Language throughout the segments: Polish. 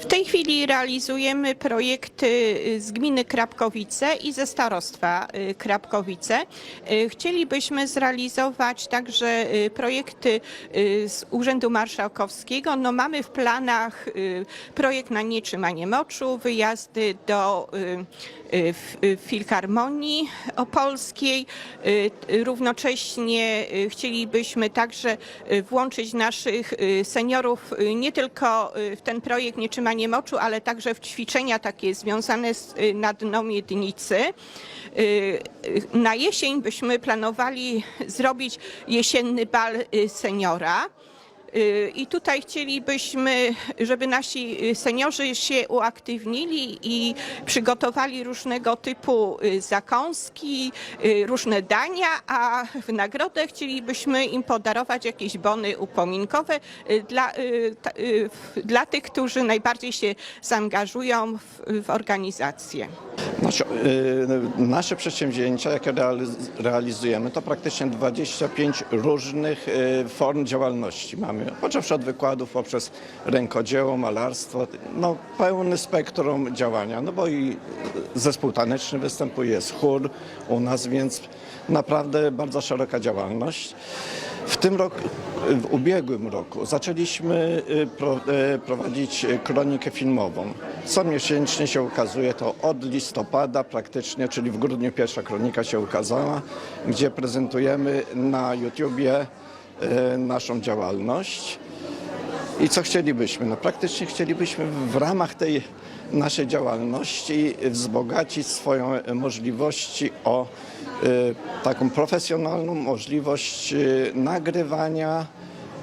W tej chwili realizujemy projekty z gminy Krapkowice i ze starostwa y, Krapkowice. Y, Chcielibyśmy zrealizować także y, projekty z Urzędu Marszałkowskiego. No, mamy w planach projekt na nietrzymanie moczu, wyjazdy do Filharmonii Opolskiej. Równocześnie chcielibyśmy także włączyć naszych seniorów nie tylko w ten projekt Nietrzymanie moczu, ale także w ćwiczenia takie związane z y, na dno miednicy. Y, y, Na jesień byśmy planowali zrobić jesienny bal seniora. Y, I tutaj chcielibyśmy, żeby nasi y, seniorzy się uaktywnili i przygotowali różnego typu y, zakąski, różne dania, a w nagrodę chcielibyśmy im podarować jakieś bony upominkowe dla, dla tych, którzy najbardziej się zaangażują w, w organizację. Nasze, przedsięwzięcia, jakie realiz- realizujemy, to praktycznie 25 różnych form działalności mamy. Począwszy od wykładów poprzez rękodzieło, malarstwo, no pełny spektrum działania. No bo i zespół taneczny występuje, jest chór u nas, więc naprawdę bardzo szeroka działalność. W tym roku, w ubiegłym roku zaczęliśmy y, pro, y, prowadzić kronikę filmową. Co miesięcznie się ukazuje, to od listopada praktycznie, czyli w grudniu pierwsza kronika się ukazała, gdzie prezentujemy na YouTubie naszą działalność. I co chcielibyśmy? No praktycznie chcielibyśmy w ramach tej naszej działalności wzbogacić swoją możliwości o y, taką profesjonalną możliwość y, nagrywania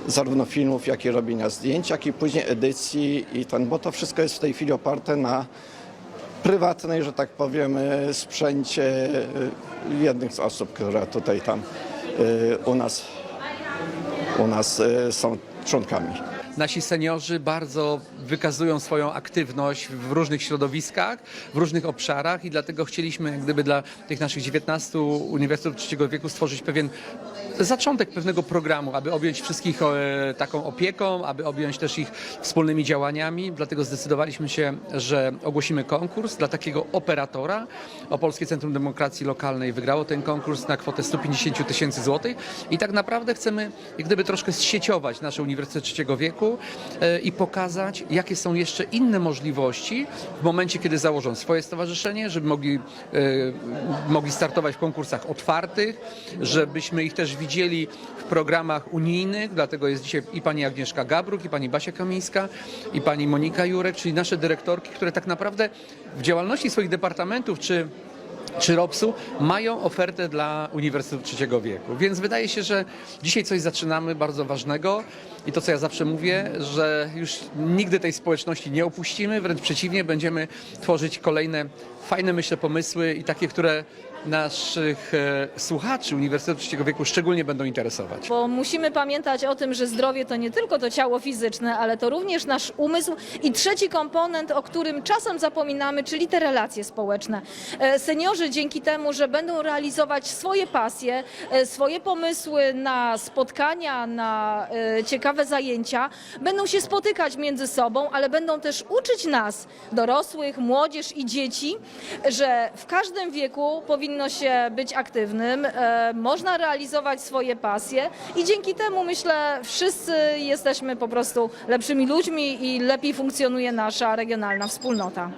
zarówno filmów, jak i robienia zdjęć, jak i później edycji i ten, bo to wszystko jest w tej chwili oparte na prywatnej, że tak powiem, sprzęcie jednych z osób, które tutaj tam u nas, u nas y, są członkami. Nasi seniorzy bardzo wykazują swoją aktywność w różnych środowiskach, w różnych obszarach i dlatego chcieliśmy jak gdyby dla tych naszych 19 uniwersytetów trzeciego wieku stworzyć pewien zaczątek pewnego programu, aby objąć wszystkich e, taką opieką, aby objąć też ich wspólnymi działaniami. Dlatego zdecydowaliśmy się, że ogłosimy konkurs dla takiego operatora. Opolskie Centrum Demokracji Lokalnej wygrało ten konkurs na kwotę 150 000 tysięcy złotych i tak naprawdę chcemy jak gdyby troszkę zsieciować nasze Uniwersytet Trzeciego Wieku e, i pokazać, jakie są jeszcze inne możliwości w momencie, kiedy założą swoje stowarzyszenie, żeby mogli, e, mogli startować w konkursach otwartych, żebyśmy ich też widzieli w programach unijnych, dlatego jest dzisiaj i pani Agnieszka Gabruk, i pani Basia Kamińska, i pani Monika Jurek, czyli nasze dyrektorki, które tak naprawdę w działalności swoich departamentów czy czy ROPS-u mają ofertę dla Uniwersytetu Trzeciego Wieku. Więc wydaje się, że dzisiaj coś zaczynamy bardzo ważnego i to, co ja zawsze mówię, że już nigdy tej społeczności nie opuścimy, wręcz przeciwnie, będziemy tworzyć kolejne fajne, myślę, pomysły i takie, które naszych e, słuchaczy Uniwersytetu Trzeciego Wieku szczególnie będą interesować. Bo musimy pamiętać o tym, że zdrowie to nie tylko to ciało fizyczne, ale to również nasz umysł i trzeci komponent, o którym czasem zapominamy, czyli te relacje społeczne. E, Seniorzy dzięki temu, że będą realizować swoje pasje, e, swoje pomysły na spotkania, na ciekawe zajęcia, będą się spotykać między sobą, ale będą też uczyć nas, dorosłych, młodzież i dzieci, że w każdym wieku powinno się być aktywnym, e, można realizować swoje pasje i dzięki temu myślę wszyscy jesteśmy po prostu lepszymi ludźmi i lepiej funkcjonuje nasza regionalna wspólnota.